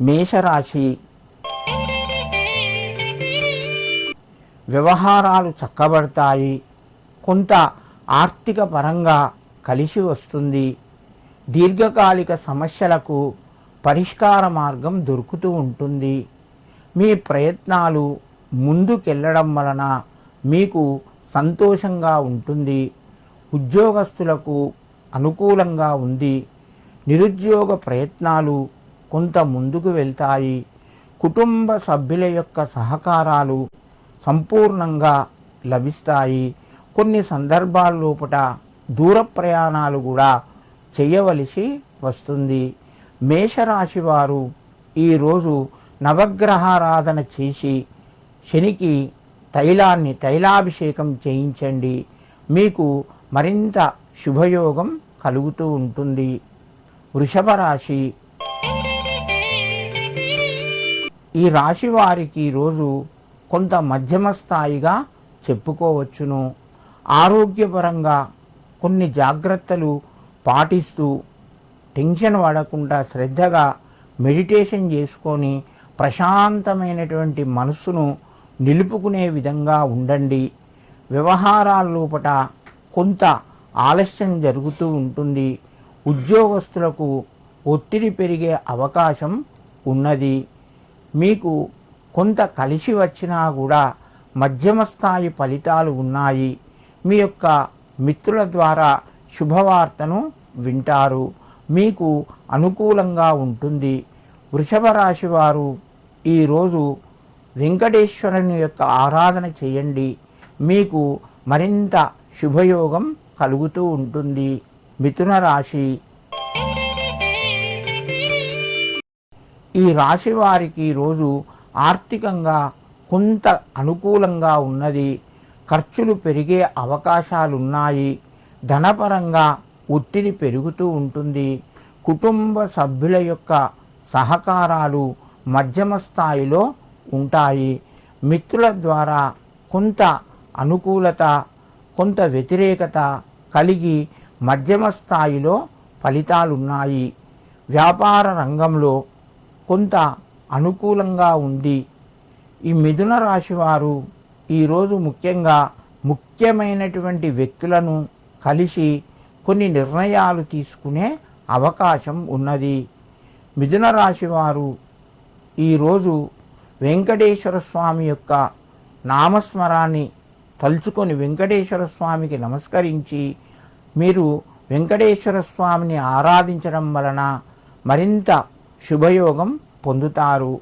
మేషరాశి. వ్యవహారాలు చక్కబడతాయి. కొంత ఆర్థిక పరంగా కలిసి వస్తుంది. దీర్ఘకాలిక సమస్యలకు పరిష్కార మార్గం దొరుకుతూ ఉంటుంది. మీ ప్రయత్నాలు ముందుకెళ్ళడం వలన మీకు సంతోషంగా ఉంటుంది. ఉద్యోగస్తులకు అనుకూలంగా ఉంది. నిరుద్యోగ ప్రయత్నాలు కొంత ముందుకు వెళ్తాయి. కుటుంబ సభ్యుల యొక్క సహకారాలు సంపూర్ణంగా లభిస్తాయి. కొన్ని సందర్భాల లోపల దూర ప్రయాణాలు కూడా చేయవలసి వస్తుంది. మేషరాశి వారు ఈరోజు నవగ్రహారాధన చేసి శనికి తైలాన్ని తైలాభిషేకం చేయించండి. మీకు మరింత శుభయోగం కలుగుతూ ఉంటుంది. వృషభ రాశి ఈ రాశి వారికి ఈరోజు కొంత మధ్యమ స్థాయిగా చెప్పుకోవచ్చును. ఆరోగ్యపరంగా కొన్ని జాగ్రత్తలు పాటిస్తూ టెన్షన్ పడకుండా శ్రద్ధగా మెడిటేషన్ చేసుకొని ప్రశాంతమైనటువంటి మనస్సును నిలుపుకునే విధంగా ఉండండి. వ్యవహారాల లోపట కొంత ఆలస్యం జరుగుతూ ఉంటుంది. ఉద్యోగస్తులకు ఒత్తిడి పెరిగే అవకాశం ఉన్నది. మీకు కొంత కలిసి వచ్చినా కూడా మధ్యమ స్థాయి ఫలితాలు ఉన్నాయి. మీ యొక్క మిత్రుల ద్వారా శుభవార్తను వింటారు. మీకు అనుకూలంగా ఉంటుంది. వృషభ రాశి వారు ఈరోజు వెంకటేశ్వరుని యొక్క ఆరాధన చేయండి. మీకు మరింత శుభయోగం కలుగుతూ ఉంటుంది. మిథున రాశి ఈ రాశి వారికి ఈరోజు ఆర్థికంగా కొంత అనుకూలంగా ఉన్నది. ఖర్చులు పెరిగే అవకాశాలున్నాయి. ధనపరంగా ఒత్తిడి పెరుగుతూ ఉంటుంది. కుటుంబ సభ్యుల యొక్క సహకారాలు మధ్యమ స్థాయిలో ఉంటాయి. మిత్రుల ద్వారా కొంత అనుకూలత కొంత వ్యతిరేకత కలిగి మధ్యమ స్థాయిలో ఫలితాలున్నాయి. వ్యాపార రంగంలో కొంత అనుకూలంగా ఉంది ఈ మిథున రాశి వారు ఈరోజు ముఖ్యంగా ముఖ్యమైనటువంటి వ్యక్తులను కలిసి కొన్ని నిర్ణయాలు తీసుకునే అవకాశం ఉన్నది. మిథున రాశి వారు ఈరోజు వెంకటేశ్వర స్వామి యొక్క నామస్మరాన్ని తలుచుకొని వెంకటేశ్వర స్వామికి నమస్కరించి మీరు వెంకటేశ్వర స్వామిని ఆరాధించడం వలన మరింత శుభయోగం పొందుతారు.